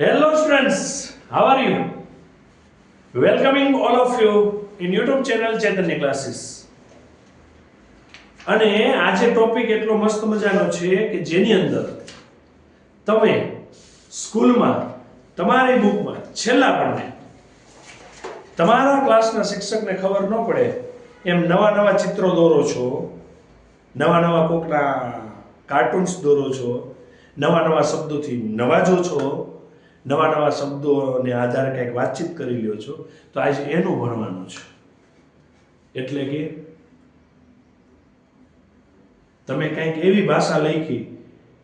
Hello students, how are you? Welcoming all of you in YouTube channel Chaitanya classes અને આજે topic એટલો મસ્ત મજાનો છે કે જેની અંદર તમે સ્કૂલમાં તમારી બુકમાં છેલ્લા પન્ને તમારા ક્લાસના શિક્ષકને ખબર ન પડે એમ નવા નવા ચિત્રો દોરો છો નવા નવા કોકના કાર્ટૂન્સ દોરો છો નવા નવા શબ્દોથી નવાજો છો નવા નવા શબ્દોને આધારે કંઈક વાતચીત કરી લ્યો છો, તો આજે એનું ભણવાનું છે. એટલે કે તમે કંઈક એવી ભાષા લખી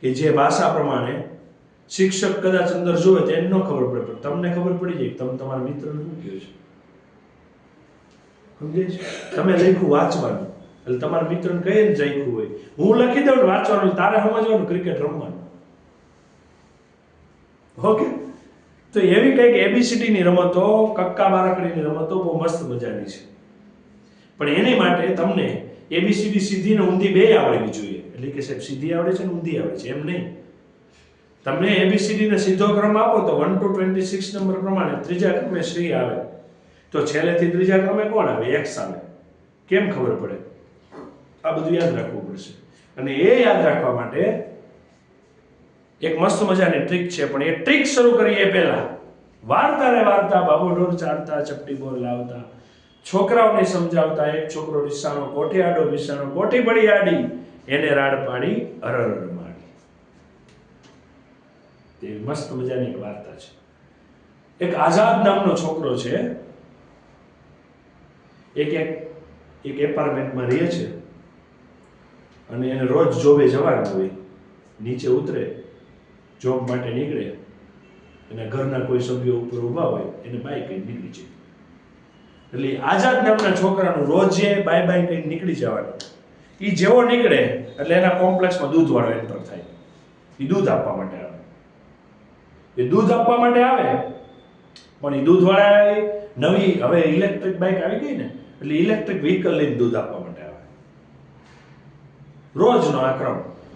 કે જે ભાષા પ્રમાણે શિક્ષક કદાચ અંદર જોવે તો એને ન ખબર પડે, પણ તમને ખબર પડી જાય તમે તમારા મિત્રને શું કહો છો? સમજે છે? તમે લખ્યું વાંચવાનું. એટલે તમારા મિત્રને કઈ ને લખ્યું હોય? હું લખી દઉં વાંચવાનું, તારે સમજવાનું, ક્રિકેટ રમવાનું. ઓકે તો એવી કંઈક એબીસીડીની રમતો, કક્કા બારકડીની રમતો બહુ મસ્ત મજાની છે. પણ એની માટે તમને એબીસીડી સીધી ને ઊંધી બે આવડવી જોઈએ. એટલે કે સાહેબ, સીધી આવડે છે ને ઊંધી આવડે છે, એમ નહીં. તમને એબીસીડી ને સીધો ક્રમ આપો તો one two twenty six number પ્રમાણે ત્રીજા ક્રમે શ્રી આવે. તો છેલ્લેથી ત્રીજા ક્રમે કોણ આવે? એક્સ આવે. કેમ ખબર પડે? આ બધું યાદ રાખવું પડશે. અને એ યાદ રાખવા માટે એક મસ્ત મજાની ટ્રીક છે, પણ એ ટ્રીક શરૂ કરીએ પહેલાં. વાર્તા ને વાર્તા, બાબો ઢોર ચાડતા ચપટી બોલ લાવતા. છોકરાઓને સમજાવતા, એક છોકરો વિસાણો કોઠી આડો, વિસાણો કોઠી પડી આડી. એને રાડ પાડી અરર માડી તે મસ્ત મજાની એક વાર્તા છે. એક આઝાદ નામનો છોકરો છે. એક એક એક એપાર્ટમેન્ટમાં રહે છે. અને એને રોજ જોબે જવાનું હોય, નીચે ઉતરે. જોબ માટે નીકળે, અને ઘરના કોઈ સભ્યો ઉપર ઊભા હોય, એને બાય કઈ નીકળી જાય. એટલે આઝાદ નામના છોકરાનું રોજે બાય બાય કઈ નીકળી જવાનું. એ જેવો નીકળે, એટલે એના કોમ્પ્લેક્સમાં દૂધવાળો એન્ટર થાય. એ દૂધ આપવા માટે આવે. એ દૂધ આપવા માટે આવે, પણ એ દૂધવાળા નવી, હવે ઇલેક્ટ્રિક બાઇક આવી ગઈ ને, એટલે ઇલેક્ટ્રિક વ્હીકલ લઈને દૂધ આપવા માટે આવે. રોજનો આ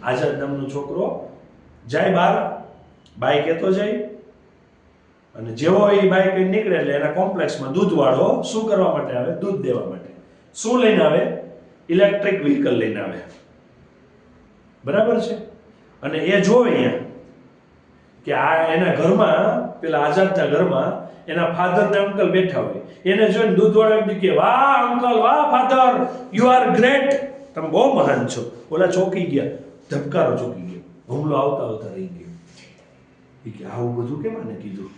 આઝાદ નામનો છોકરો જાય બહાર બાઈક એતો જાય. અને જેવો એ બાઈક લઈને નીકળે એટલે એના કોમ્પ્લેક્સમાં દૂધવાળો શું કરવા માટે આવે? દૂધ દેવા માટે. શું લઈને આવે? ઇલેક્ટ્રિક વ્હીકલ લઈને આવે. બરાબર છે? અને એ જોવે અહીંયા કે આ એના ઘરમાં, પેલા આઝાદના ઘરમાં એના ફાધર ને અંકલ બેઠા હોય. એને જોઈને દૂધવાળો એમ કે, વાહ, અંકલ, વાહ, ફાધર યુ આર ગ્રેટ તમે બહુ મહાન છો. ઓલા ચોકી ગયા. ધબકારો ચોકી ગયો. હુમલો આવતા આવતા રહી ગયો. એ કે, આવું બધું કેમ આને કીધું?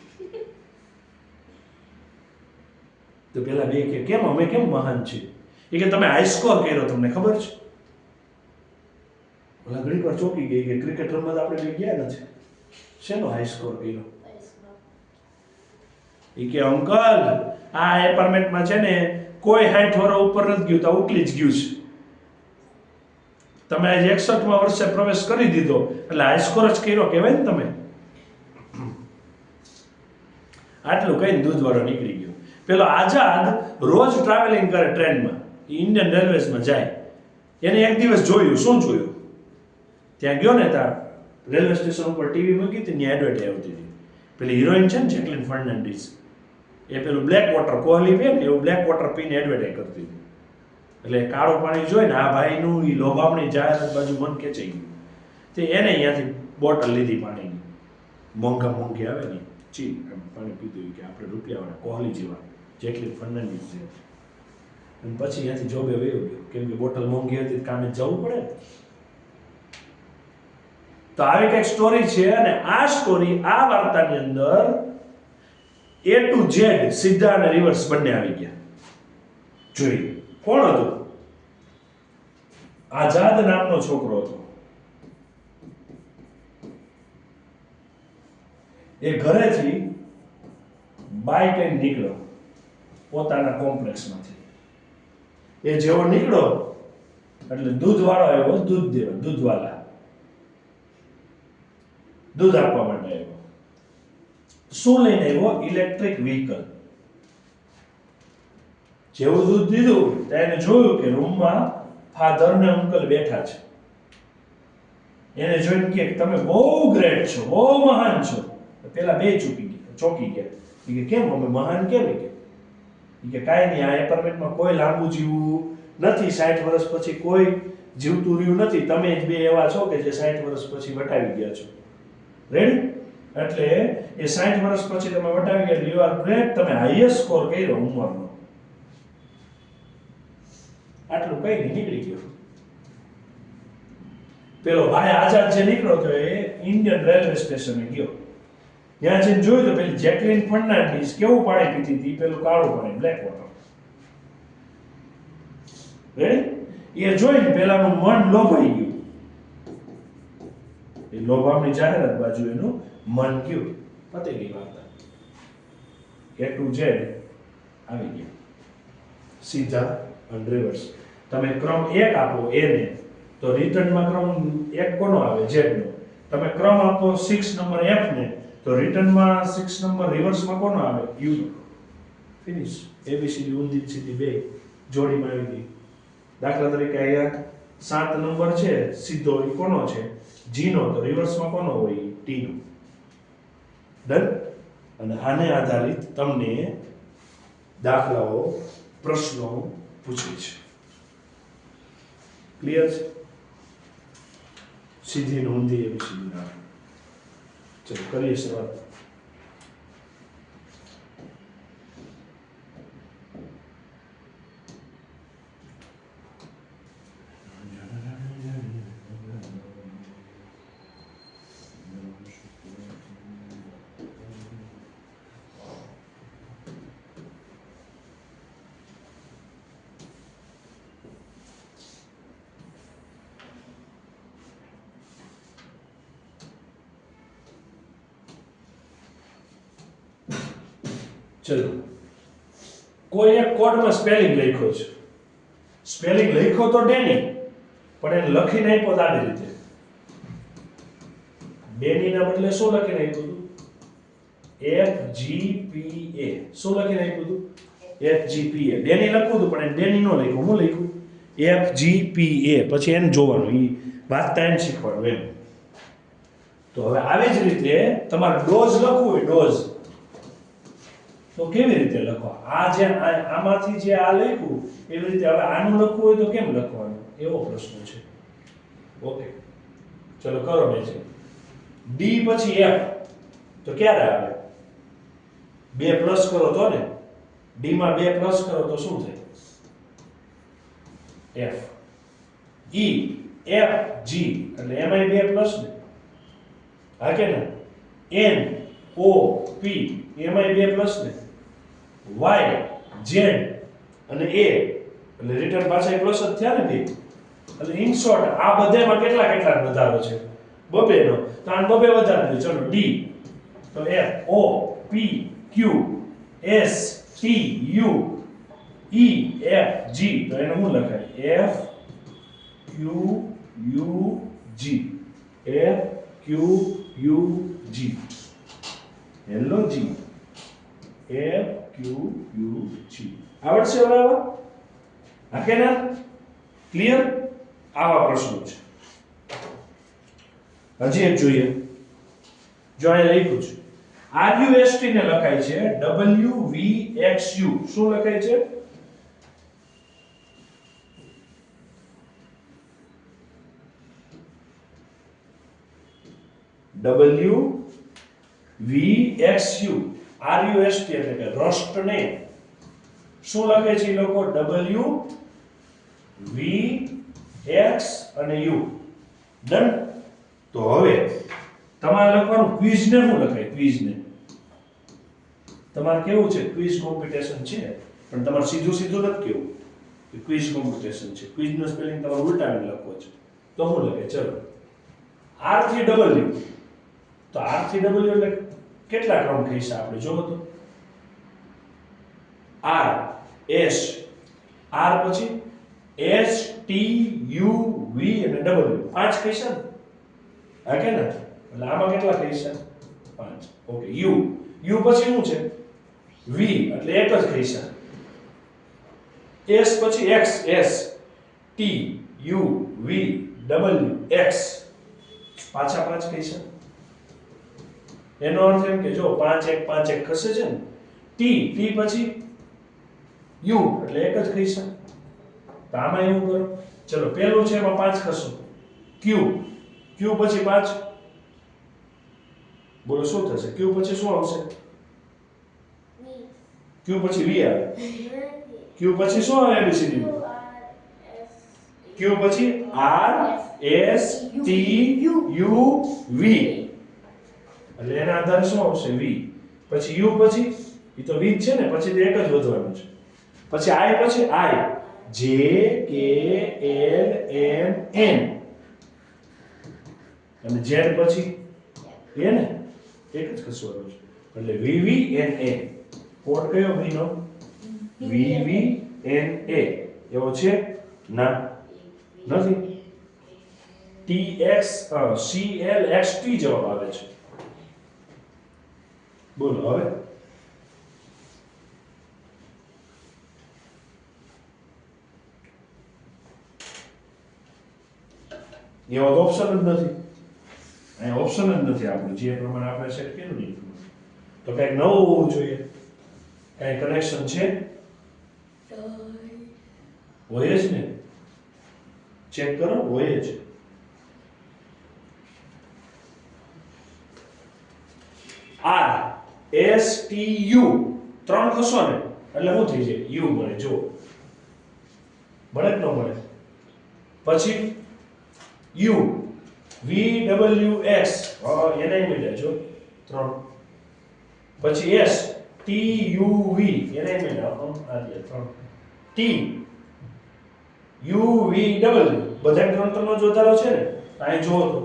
તો પેલા બે કે, કેમ? અમે કેમ મહાન છીએ એ કે, તમે આઈસ્કોર કર્યો તમને ખબર છે? ઓલા ઘણી વાર ચોકી ગઈ કે ક્રિકેટ રમત આપણે લઈ ગયા નથી. શેનો હાઈસ્કોર કર્યો? એ કે, અંકલ, આ એપાર્ટમેન્ટમાં છે ને કોઈ હાઈઠ વર ઉપર નથી ગયું, તો ઉકલી જ ગયું છે. તમે આજે એકસઠમાં વર્ષે પ્રવેશ કરી દીધો, એટલે હાઈસ્કોર જ કર્યો, કહેવાય ને તમે? આટલું કહીને દૂધવાળો નીકળી ગયો. પેલો આઝાદ રોજ ટ્રાવેલિંગ કરે ટ્રેનમાં. ઇન્ડિયન રેલવેઝમાં જાય. એને એક દિવસ જોયું. શું જોયું? ત્યાં ગયો ને ત્યાં રેલવે સ્ટેશન ઉપર ટીવી મૂકી હતી ત્યાં એડવર્ટાઈ આવતી હતી. પેલી હિરોઈન છે ને જેકલિન ફર્નાન્ડીસ એ પેલું બ્લેક વોટર કોહલી પીએ ને, એવું બ્લેક વોટર પીને એડવર્ટાઈઝ કરતી હતી. એટલે કાળું પાણી જોઈને આ ભાઈનું એ લોભામણી જાહેરાત બાજુ મન ખેંચાઈ ગયું. તે એને અહીંયાથી બોટલ લીધી પાણીની. મોંઘા મોંઘી આવે ને. ચી એમ પાણી પીધું કે આપણે રૂપિયાવાળા કોહલી જેવા, જેટલી ફર્નાન્ડીસ છે. અને પછી અહીંયાથી જોબે વયો ગયો. કેમ કે બોટલ મોંઘી હતી કામે જવું પડે તો આવી કંઈક સ્ટોરી છે અને આ સ્ટોરી આ વાર્તાની અંદર એ ટુ ઝેડ સીધા અને રિવર્સ બંને આવી ગયા. જોઈએ કોણ હતું? આઝાદ નામનો છોકરો હતો. એ ઘરેથી બાઇક લઈને નીકળ્યો પોતાના કોમ્પ્લેક્સમાંથી. એ જેવો નીકળ્યો એટલે દૂધવાળો આવ્યો, દૂધ દેવા, દૂધવાલા. દૂધ આપવા માટે આવ્યો. શું લઈને આવ્યો? Electric vehicle. જેવું દૂધ દીધું એને જોયું કે રૂમમાં ફાધર ને અંકલ બેઠા છે. એને જોઈને કે તમે બહુ ગ્રેટ છો, બહુ મહાન છો. પેલા બે ચૂકી ગયા, ચોકી ગયા. કે, કેમ? અમે મહાન કેમ કે? કે, કાંઈ નહીં, આ એપાર્ટમેન્ટમાં કોઈ લાંબુ જીવવું નથી. સાઠ વર્ષ પછી કોઈ જીવતું રહ્યું નથી. તમે જ બે એવા છો કે જે સાઠ વર્ષ પછી વટાવી ગયા છો. રેડી એટલે એ સાઠ વર્ષ પછી તમે વટાવી ગયા યુ આર ગ્રેટ તમે હાઈએસ્ટ સ્કોર કર્યો ઉંમરનો. આટલું કઈ નહીં, નીકળી ગયો. પેલો ભાઈ આઝાદ જે નીકળ્યો તો એ ઇન્ડિયન રેલવે સ્ટેશને ગયો. ત્યાં જઈને જોયું તો પેલી જેકલિન ફર્નાન્ડીસ કેવું પાણી પીતી હતી? પેલું કાળું પાણી બ્લેક વોટર એ જોઈને પેલાનું મન લોભાઈ ગયું. એ લોભામની જાહેરાત બાજુ એનું મન ગયું. પતેલી વાર્તા. એ ટુ ઝેડ આવી ગયા. સીધા અને રિવર્સ તમે ક્રમ એક આપો એને તો રિટર્નમાં ક્રમ એક કોનો આવે? ઝેડ નો. તમે ક્રમ આપો સિક્સ નંબર એફ ને તો રિટર્નમાં સિક્સ નંબર રિવર્સમાં કોનો આવે? યુ ફિનિશ એબીસીડી ઊંધી સીધી બે. જોડીમાં આવી ગઈ. દાખલા તરીકે અહીંયા સાત નંબર છે, સીધો એ કોનો છે? જી નો, તો રિવર્સમાં કોનો હોય? ટી નો. ડન અને આને આધારિત તમને દાખલાઓ, પ્રશ્નો પૂછે છે. ક્લિયર છે? સીધી નોંધી એવી સીધી ના ચલો કરીએ શરૂઆત ચલો. કોઈ એક કોડમાં સ્પેલિંગ લખ્યો છે. સ્પેલિંગ લખ્યો તો ડેની, પણ એને લખીને આપ્યો તો આવી રીતે. ડેનીના બદલે શું લખી નાખ્યું હતું? એફ જી પી એ શું લખીને આપ્યું હતું? એફ જી પી એ ડેની લખવું હતું, પણ એને ડેની નો લખ્યું. હું લખ્યું? એફ જી પી એ પછી એને જોવાનું. એ વાંચતા એને શીખવાડવું એમ. તો હવે આવી જ રીતે તમારે ડોઝ લખવું હોય, ડોઝ. તો કેવી રીતે લખવા આ જે આમાંથી જે આ લખ્યું, એવી રીતે હવે આનું લખવું હોય તો કેમ લખવાનું? એવો પ્રશ્ન છે. ઓકે. ચલો, કરો બે છે. ડી પછી એફ તો ક્યારે આવે? બે પ્લસ કરો તો ને? ડી માં બે પ્લસ કરો તો શું થાય? એફ ઈ એફ જી એટલે એમાં બે પ્લસ ને? હા કે ને? એન ઓ પી એમાં બે પ્લસ ને? વાય ઝેડ અને એ એટલે રિટર્ન પાછા પ્લસ જ થયા ને એટલે ઇન શોર્ટ આ બધામાં કેટલા કેટલા વધારો છે? બબેનો. તો આ બબે વધારે છે ચલો ડી તો F O P Q S T U E F G તો એને શું લખાય? F Q U G F Q U G hello G F Q U G આવડશે હવે આવા ક્લિયર આવા પ્રશ્નો છે. હજી એક જોઈએ. જો અહીંયા લખ્યું છે. આરયુએસટી ને લખાય છે યુ શું લખાય છે? W V X U R U S T એટલે કે રસ્ટને શું લખે છે લોકો? ડબલ્યુ વી એક્સ અને યુ ડન તો હવે તમારે લખવાનું ક્વિઝને શું લખાય? ક્વિઝને તમારે કેવું છે? ક્વિઝ કોમ્પિટિશન છે. પણ તમારે સીધું સીધું નથી કેવું. કે ક્વિઝ કોમ્પિટિશન છે. ક્વિઝ નો સ્પેલિંગ તમારે ઉલટાવીને લખવો છે. તો શું લખે? ચલો. આરથી ડબલ્યુ તો આરથી ડબલ્યુ એટલે કેટલા ક્રમ કહી આપણે? જોવો તો આર એસ આર પછી એસ ટી યુ વી અને ડબલ્યુ પાંચ કહી ને? હા કે ને? એટલે આમાં કેટલા કહી છે પાંચ. ઓકે યુ યુ પછી શું છે? વી એટલે એક જ કહી એસ પછી X S T U V W X પાછા પાંચ કહી છે એનો અર્થ એમ કે જો પાંચ એક પાંચ એક ખસે છે ને ટી ટી પછી યુ એટલે એક જ ખસે. તો આમાં એવું કરો. ચલો પહેલું છે એમાં પાંચ ખસો. ક્યુ ક્યુ પછી પાંચ. બોલો, શું થશે? ક્યુ પછી શું આવશે? ક્યુ પછી વી આવે. ક્યુ પછી શું આવે A B C D Q પછી R S T U V એટલે એના આધારે શું આવશે? વી પછી યુ પછી એ તો વી છે ને પછી તો એક જ વધવાનું છે. પછી આઈ પછી I J K L M N અને ઝેડ પછી એ ને? એક જ ખસવાનું છે. એટલે વી વી એન એ કોડ કયો ભાઈનો? વી વી એન એ એવો છે? ના. નથી? T X C L X T જવાબ આવે છે. બોલો હવે એવો તો ઓપ્શન જ નથી અહીં ઓપ્શન જ નથી આપણું જે પ્રમાણે આપણે સેટ કર્યું ને. તો કંઈક નવું હોવું જોઈએ કંઈ કનેક્શન છે હોય જ ને ચેક કરો હોય જ આર એસ ટી યુ ત્રણ ખસો ને? એટલે શું થઈ જાય? યુ મળે જો મળે કે ન મળે. પછી યુ વી ડબલ્યુ એક્સ એને મળ્યા જો ત્રણ. પછી એસ ટી યુ વી એને મળ્યા આ ત્રણ. ટી યુ વી ડબલ્યુ બધા ત્રણ ત્રણ જ વધારો છે ને? અહીં જો તો.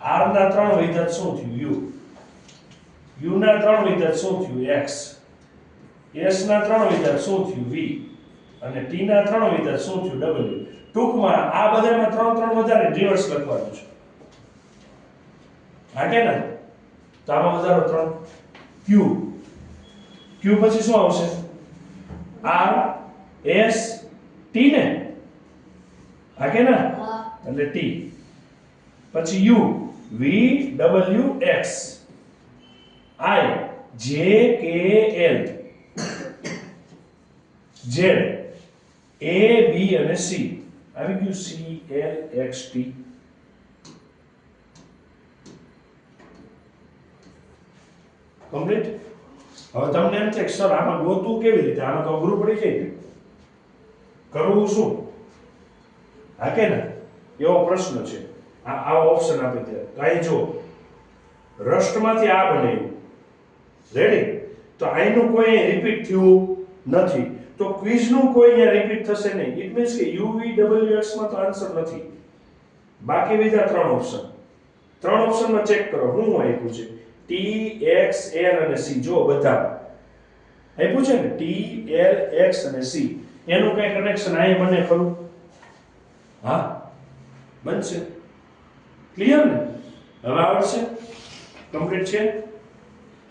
આર ના ત્રણ વિધાત શું થયું? યુ યુ ના ત્રણ વિધાત શું થયું? એક્સ એસ ના ત્રણ વિધાત શું થયું? વી અને ટી ના ત્રણ વિધાત શું થયું? ડબલ્યુ ટૂંકમાં આ બધામાં ત્રણ ત્રણ વધારે રિવર્સ લખવાનું છે. હા ને? તો આમાં વધારો ત્રણ. ક્યુ ક્યુ પછી શું આવશે? આર એસ ટી ને? હા કે ના? એટલે ટી પછી U V W X I J K L Z એ બી અને સી આવી ગયું C L X T complete હવે તમને એમ છે કે, સર, આમાં ગોતું કેવી રીતે? આમાં તો અઘરું પડી જાય. કરવું શું? હા કે ને? એવો પ્રશ્ન છે. આ આ ઓપ્શન આપી દે. કાંઈ જો, રસ્ટમાંથી આ બન્યું રેડી તો આઈનું કોઈ રિપીટ થયું નથી. તો ક્વિઝનું કોઈ અહીંયા રિપીટ થશે નહીં. ઇટ મીન્સ કે યુવી ડબલ્યુ એક્સમાં તો આન્સર નથી. બાકી બીજા ત્રણ ઓપ્શન ત્રણ ઓપ્શનમાં ચેક કરો. હું આપ્યું છે? ટી એક્સ એલ અને સી જો બધા. આપ્યું છે ને? ટી એલ એક્સ અને સી એનું કઈ કનેક્શન અહીં મને ખરું? હા? બનશે. ક્લિયર ને? હવે આવડશે? કમ્પ્લીટ છે?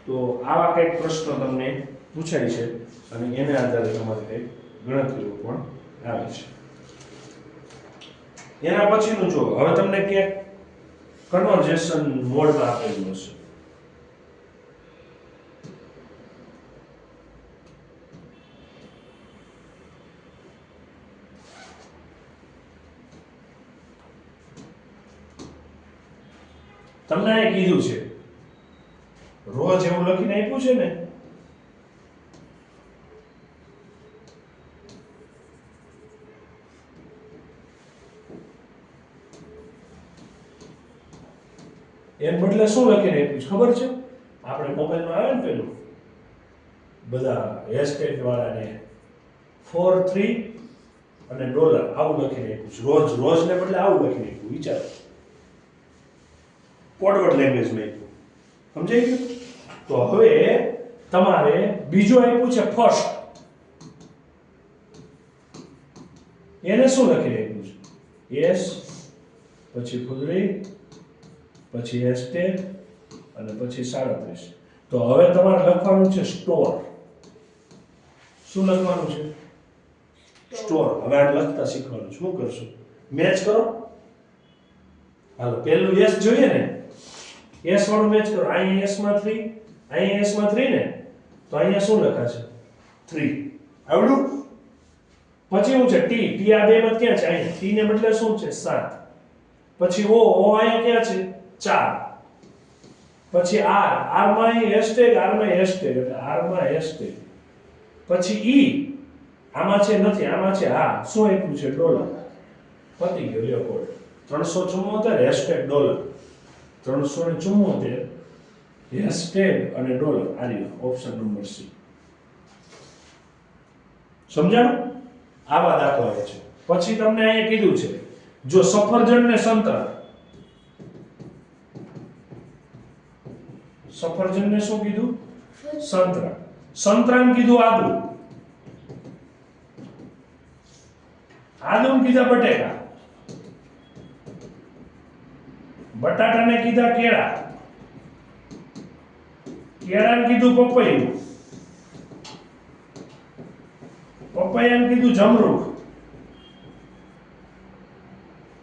તો આવા કંઈક પ્રશ્નો તમને પૂછાય છે અને એને આધારે તમારે કંઈક ગણતરીઓ પણ આવે છે. એના પછીનું જો, હવે તમને ક્યાંક કન્વર્જેશન મોડમાં આપેલું હશે. તમને કીધું છે રોજ એવું લખીને આપ્યું છે ને? એમ બદલે શું લખીને આપ્યું છે? ખબર છે? આપણે મોબાઈલમાં આવે ને પેલું? બધા હેશટેગ વાળાને ફોર થ્રી અને ડોલર આવું લખીને આપ્યું છે. રોજ, રોજને બદલે આવું લખીને આપ્યું. વિચારો. કોડવર્ડ લેંગ્વેજમાં આપ્યું. સમજાઈ ગયું? તો હવે તમારે બીજું આપ્યું છે ફર્સ્ટ એને શું લખી આપ્યું છે? એસ પછી ફુદરી પછી હેશટેગ અને પછી સાડત્રીસ. તો હવે તમારે લખવાનું છે સ્ટોર શું લખવાનું છે? સ્ટોર હવે આ લખતા શીખવાનું શું કરશું? મેચ કરો? હાલો પહેલું યસ જોઈએ ને? એસ વાળું મેચ કરો. અહીં એસમાં 3 અહીં એસમાં 3 ને, તો અહીંયા શું લખાશે? 3 આવડું? પછી શું છે ટી ટી આ બે માં ક્યાં છે? અહીં ટી ને બદલે શું છે? 7 પછી ઓ ઓ અહીંયા ક્યાં છે? 4 પછી આર આરમાં અહીં હેશટેગ આરમાં હેશટેગ એટલે આરમાં હેશટેગ પછી ઈ આમાં છે નથી, આમાં છે હા. શું આપ્યું છે? ડોલર. પતી ગયો, લ્યો કોડ ત્રણસો ચુમ્મોતેર હેશટેગ ડોલર ત્રણસો ને ચુમ્મોતેર. હેશટેગ અને ડોલર આ રહ્યો ઓપ્શન નંબર સી સમજાણું આવા દાખલા છે. પછી તમને અહીંયા કીધું છે, જો સફરજન ને સંતરા. સફરજન ને શું કીધું? સંતરા. સંતરામ કીધું આદુ. આદુ કીધા બટેકા. બટાટાને કીધા કેળા. કેળાને કીધું પપૈયું. પપૈયાને કીધું જમરૂખ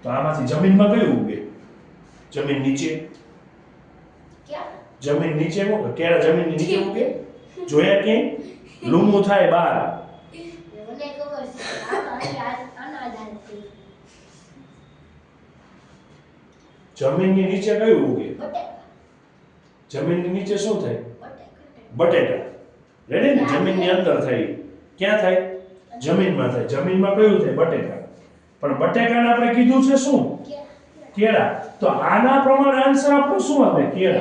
તો આમાંથી જમીનમાં કયું ઉગે? જમીન નીચે. જમીન નીચે કેળા જમીન નીચે ઉગે? જોયા કે? લૂમું થાય આલતી. જમીનની નીચે કયું ઉગે? જમીનની નીચે શું થાય? બટેટા. રેડી ને જમીનની અંદર થાય. ક્યાં થાય? જમીનમાં થાય. જમીનમાં કયું થાય? બટેટા. પણ બટેકાને આપણે કીધું છે શું? કેળા. તો આના પ્રમાણે આન્સર આપણો શું આવે? કેળા.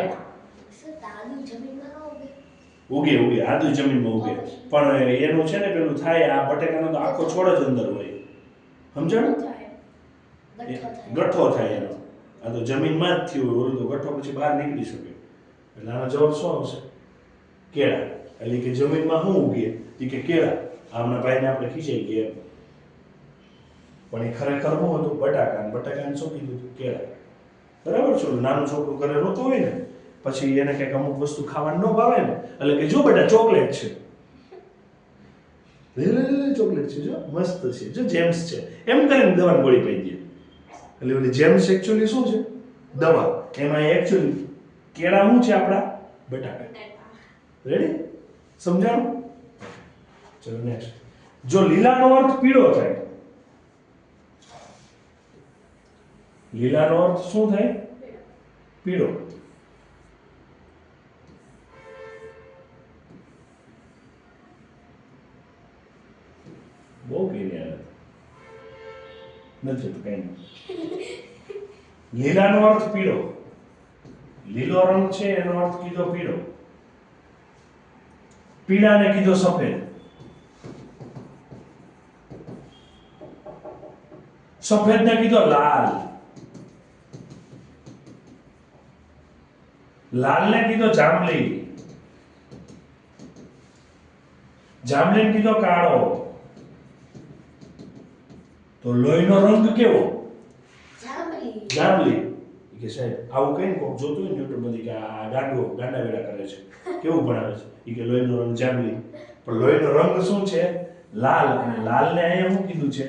ઉગે? ઉગે આદુ જમીનમાં ઉગે. પણ એનું છે ને પેલું થાય આ બટેકાનો તો આખો છોડ જ અંદર હોય. સમજણ? ગઠ્ઠો થાય. એનો. આ તો જમીનમાં જ થયું ઓલું તો ગઠ્ઠો પછી બહાર નીકળી શકે. એટલે આનો જવાબ શું આવશે? કેળા. એટલે કે જમીનમાં શું ઉગે? એ કે કેળા. આમના ભાઈને આપણે ખીચાઈ ગયા પણ એ ખરેખર શું હતું? બટાકા બટાકાને શું કીધું હતું? કેળા. બરાબર છે? નાનું છોકરું ઘરે રોતું હોય ને, પછી એને કંઈક અમુક વસ્તુ ખાવાનું ન ભાવે ને, એટલે કે જો બેટા, ચોકલેટ છે. ચોકલેટ છે, જો. મસ્ત છે, જો, જેમ્સ છે. એમ કરીને દવાની ગોળી પાઈ દે. એટલે ઓલી જેમ્સ એકચ્યુઅલી શું છે? દવા. એમાં એકચ્યુઅલી કેળા શું છે આપણા? બટેકા. રેડી સમજાણું? ચલો નેક્સ્ટ જો લીલાનો અર્થ પીળો થાય, લીલાનો અર્થ શું થાય? પીળો. બહુ પીને નથી તો કઈ નહીં. લીલાનો અર્થ પીળો. લીલો રંગ છે, એનો અર્થ કીધો પીળો. પીળાને કીધો સફેદ. સફેદને કીધો લાલ. લાલને કીધો જાંબલી જાંબલીને કીધો કાળો. તો લોહીનો રંગ કેવો? જાંબલી. જાંબલી. કે સાહેબ આવું કઈ કોક જોતું હોય ને યુટ્યુબ બધી કે આ ગાંડો ગાંડા વેડા કરે છે. કેવું ભણાવે છે? કે લોહીનો રંગ જાંબલી. પણ લોહીનો રંગ શું છે? લાલ અને લાલને અહીંયા શું કીધું છે?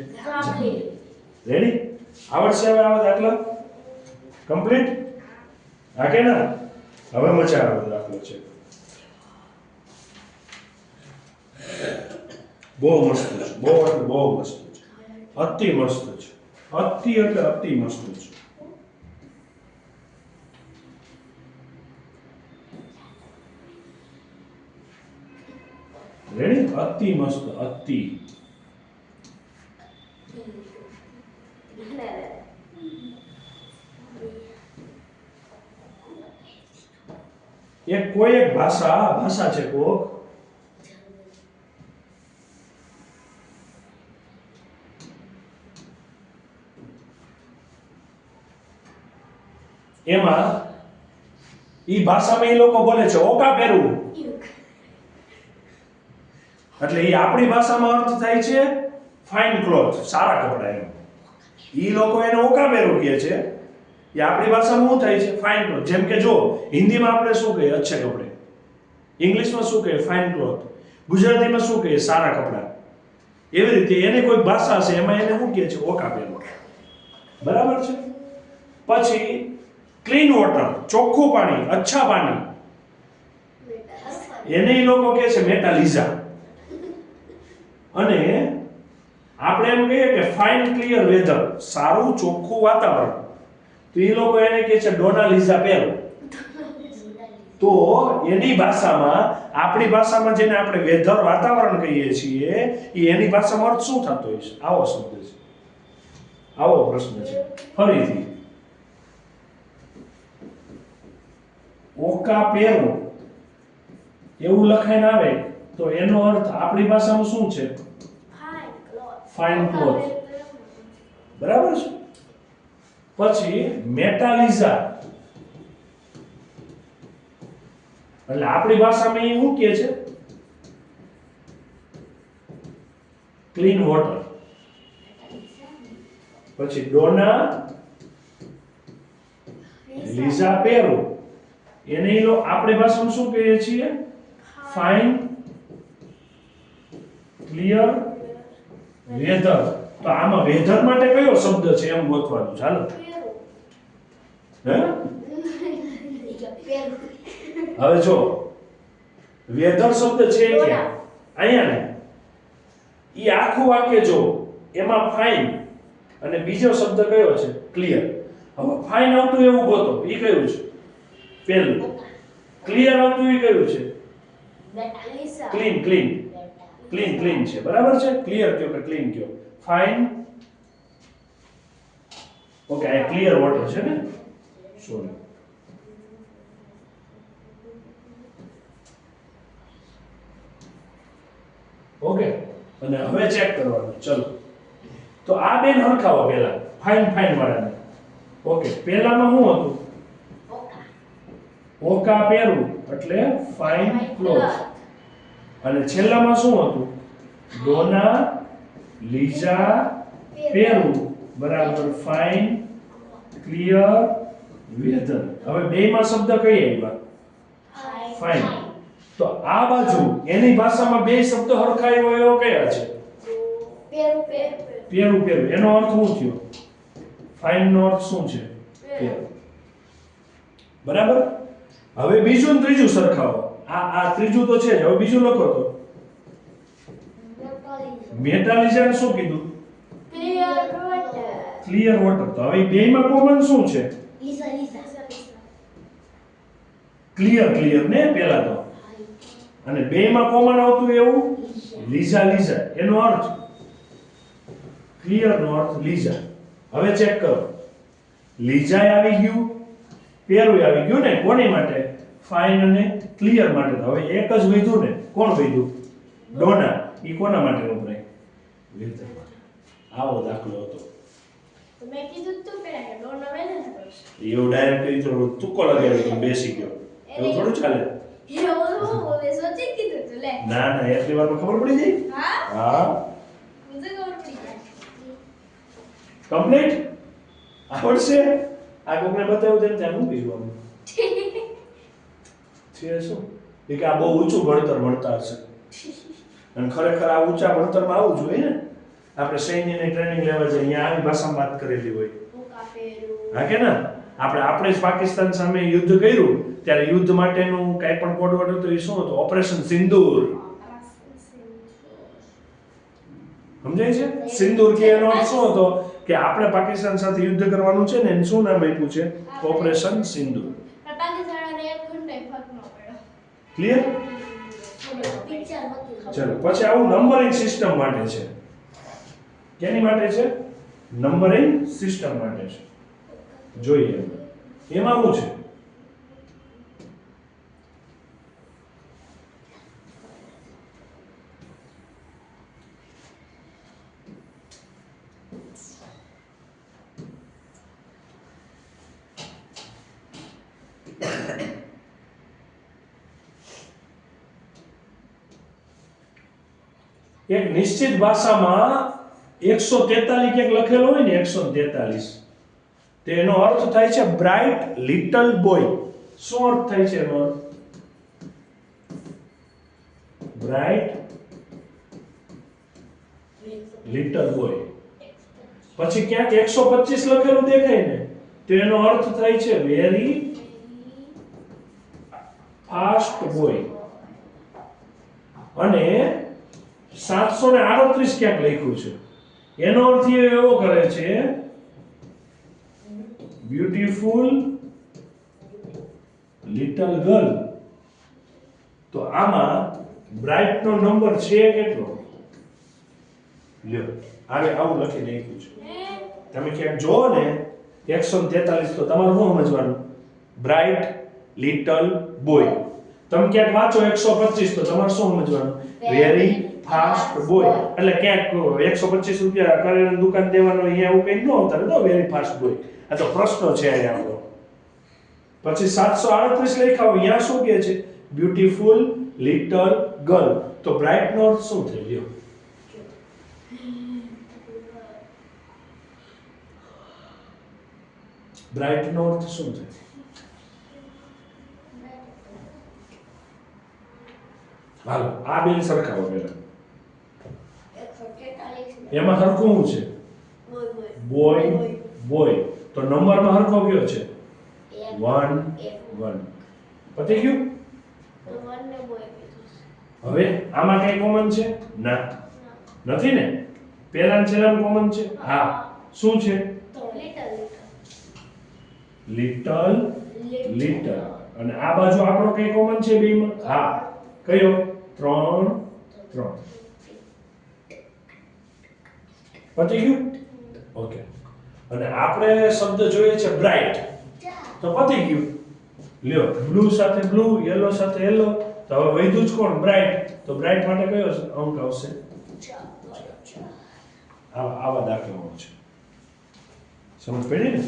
રેડી આવડશે હવે આવા દાખલા? કમ્પ્લીટ હા કે ના? હવે મજા આવે દાખલો છે. બહુ મસ્ત છે. બહુ એટલે બહુ મસ્ત છે. અતિ મસ્ત છે. અતિ એટલે અતિ મસ્ત છે. રેડી અતિ મસ્ત અતિ એક કોઈ એક ભાષા ભાષા છે કોક એમાં ઈ ભાષામાં એ લોકો બોલે છે ઓકા પહેરવું એટલે એ આપણી ભાષામાં અર્થ થાય છે ફાઇન ક્લોથ સારા કપડા એમ. એ લોકો એને ઓકા પહેરવું કહે છે. એ આપણી ભાષામાં શું થાય છે? ફાઇન ક્લોથ જેમ કે જો, હિન્દીમાં આપણે શું કહીએ? અચ્છે કપડે. ઇંગ્લિશમાં શું કહીએ? ફાઇન ક્લોથ ગુજરાતીમાં શું કહીએ? સારા કપડા. એવી રીતે એની કોઈ ભાષા છે એમાં એને શું કહે છે? ઓકામેરું. બરાબર છે? પછી ક્લીન વોટર ચોખ્ખું પાણી, અચ્છા પાણી. એને એ લોકો કહે છે મેટાલિઝા અને આપણે એમ કહીએ કે ફાઇન ક્લિયર વેધર સારું, ચોખ્ખું વાતાવરણ. તો એ લોકો એને કહે છે ડોનાલિઝા પેરો તો એની ભાષામાં, આપણી ભાષામાં જેને આપણે વેધર વાતાવરણ કહીએ છીએ એ એની ભાષામાં અર્થ શું થતો હોય છે? આવો શબ્દ છે. આવો પ્રશ્ન છે. ફરીથી. ઓકા પેરો એવું લખાઈને આવે. તો એનો અર્થ આપણી ભાષામાં શું છે? ફાઇન ક્લોથ બરાબર છે? પછી મેટાલિઝા. એટલે આપણી ભાષામાં એ શું કહે છે? ક્લીન વોટર પછી ડોના લીઝા પેરો એને આપણી ભાષામાં શું કહીએ છીએ? ફાઇન ક્લિયર વેધર તો આમાં વેધર માટે કયો શબ્દ છે એમ ગોતવાનું? ચાલો. હે? હવે જો. વેધર શબ્દ છે ક્યાં? અહીંયા ને. એ આખું વાક્ય જો એમાં ફાઇન અને બીજો શબ્દ કયો છે? ક્લિયર હવે ફાઇન આવતું એવું ગોતો. એ કયું છે? પેલું ક્લિયર આવતું એ કયું છે? ક્લીન ક્લીન ક્લીન ક્લીન છે. બરાબર છે? ક્લિયર કયો કે ક્લીન કયો ફાઇન ઓકે આ ક્લિયર વોટર છે ને? સોરી ઓકે અને હવે ચેક કરવાનું. ચલો. તો આ બેન હરખાવો પહેલા ફાઇન ફાઇન વાળાને. ઓકે પહેલામાં શું હતું? ઓકા. પહેરવું એટલે ફાઇન ક્લોથ અને છેલ્લામાં શું હતું? Donna Lisa Peru. બરાબર ફાઇન ક્લિયર વેધર. હવે બેમાં શબ્દ કઈ આવ્યા? ફાઇન. તો આ બાજુ એની ભાષામાં બે શબ્દ હરખાય હોય એવો કયા છે? પેરું પેરું. એનો અર્થ શું થયો? ફાઇન નો અર્થ શું છે? પેરું. બરાબર? હવે બીજું ને ત્રીજું સરખાવો. આ આ ત્રીજું તો છે હવે બીજું લખો તો. મેટાલિઝમ શું કીધું? ક્લિયર વોટર તો હવે બેયમાં કોમન શું છે? ક્લિયર ક્લિયર ને પહેલા તો. અને બેયમાં કોમન આવતું એવું? લીઝા લીઝા એનો અર્થ? ક્લિયર નો અર્થ લીઝા હવે ચેક કરો. લીઝા આવી ગયું? પેરું આવી ગયું ને? કોની માટે? ફાઇન અને ક્લિયર માટે તો હવે એક જ વધ્યું ને કોણ વધ્યું? ડોના. એ કોના માટે વપરાય? વેધર માટે આવો દાખલો હતો. મેં કીધું તું કે ડોન આવે એવું ડાયરેક્ટ એ તો તુક્કો લગાવી તો બેસી ગયો. એવું થોડું ચાલે? એવું હું બોલે સોચી કીધું તું લે. ના ના એટલી વારમાં ખબર પડી જાય હા? હા. મને ખબર કમ્પ્લીટ આવડશે? આ કોકને બતાવ્યું તેમ ત્યાં હું પીવાનું છે શું? કે આ બહુ ઊંચું ભણતર ભણતા હશે. અને ખરેખર આ ઊંચા ભણતરમાં આવવું જોઈએ ને? આપણે સૈન્યની ટ્રેનિંગ લેવા જઈએ, અહીંયા આવી ભાષામાં વાત કરેલી હોય. હા કે ના? આપણે આપણે જ પાકિસ્તાન સામે યુદ્ધ કર્યું, ત્યારે યુદ્ધ માટેનું કાંઈ પણ કોડવર્ડ હતું એ શું હતું? ઓપરેશન સિંદૂર. સમજાય છે? સિંદૂર કે એનો અર્થ શું હતો? કે આપણે પાકિસ્તાન સાથે યુદ્ધ કરવાનું છે ને, એને શું નામ આપ્યું છે? ઓપરેશન સિંદૂર. પાકિસ્તાન એક ઘંટે ફરક ન પડ્યો ક્લિયર ચલો પછી આવું નંબરિંગ સિસ્ટમ માટે છે. કેની માટે છે? નંબરિંગ સિસ્ટમ માટે છે. જોઈએ એમાં શું છે એક નિશ્ચિત ભાષામાં એકસો તેતાલીસ ક્યાંક લખેલો હોય ને, એકસો તેતાલીસ. તો અર્થ થાય છે બ્રાઇટ લિટલ બોય શું અર્થ થાય છે એનો અર્થ? બ્રાઇટ લિટલ બોય પછી ક્યાંક એકસો પચીસ લખેલું દેખાય ને, તો એનો અર્થ થાય છે વેરી ફાસ્ટ બોય અને સાતસો ને આડત્રીસ ક્યાંક લખ્યું છે? એનો અર્થ એ એવો કરે છે બ્યુટીફુલ લિટલ ગર્લ તો આમાં બ્રાઇટ નો નંબર છે કેટલો? લ્યો આવે આવું લખી નાખ્યું છે. તમે ક્યાંક જોવો ને એકસો તેતાલીસ તો તમારે શું સમજવાનું? બ્રાઇટ લિટલ બોય તમે ક્યાંક વાંચો એકસો પચીસ તો તમારે શું સમજવાનું? વેરી ફાસ્ટ બોય એટલે ક્યાંક એકસો પચીસ રૂપિયા કરેલા દુકાન દેવાનો અહીંયા એવું કંઈ ન ઉતારે તો વેરી ફાસ્ટ બોય આ તો પ્રશ્ન છે અહીંયા આપણો. પછી સાતસો આડત્રીસ હોય, અહીંયા શું કહે છે? બ્યુટીફુલ લિટલ ગર્લ તો બ્રાઇટ નો અર્થ શું થઈ ગયો? બ્રાઇટ નો અર્થ શું થાય હાલો, આ બેન સરખાવો પહેલા. એમાં સરખું હું છે? Boy boy. તો નંબરમાં સરખો કયો છે? One one. પતી ગયું. હવે આમાં કઈ કોમન છે? ના. નથી ને? પહેલા ને છેલ્લામાં કોમન છે? હા. શું છે? લિટલ લિટલ અને આ બાજુ આપણો કઈ કોમન છે? બેમાં? હા. કયો? ત્રણ ત્રણ. પતી ગયું ઓકે અને આપણે શબ્દ જોઈએ છે બ્રાઇટ તો પતી ગયું લ્યો બ્લુ સાથે બ્લુ યલો સાથે યલો તો હવે વૈધું જ કોણ? બ્રાઇટ તો બ્રાઇટ માટે કયો અંક આવશે? આવા દાખલાઓ છે. સમજ પડી ને?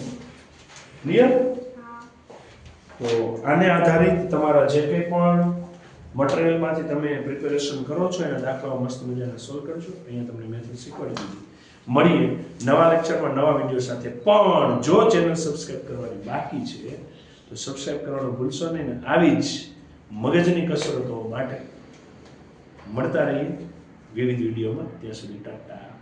ક્લિયર તો આને આધારિત તમારા જે કંઈ પણ મટીરિયલમાંથી તમે પ્રિપેરેશન કરો છો, એના દાખલાઓ મસ્ત મજાના સોલ્વ કરજો. અહીંયા તમને મેથડ શીખવાડી દીધી. મળીએ નવા લેક્ચરમાં નવા વીડિયો સાથે. પણ જો ચેનલ સબસ્ક્રાઈબ કરવાની બાકી છે, તો સબસ્ક્રાઈબ કરવાનું ભૂલશો નહીં ને આવી જ મગજની કસરતો માટે મળતા રહીએ વિવિધ વિડીયોમાં ત્યાં સુધી ટાટા.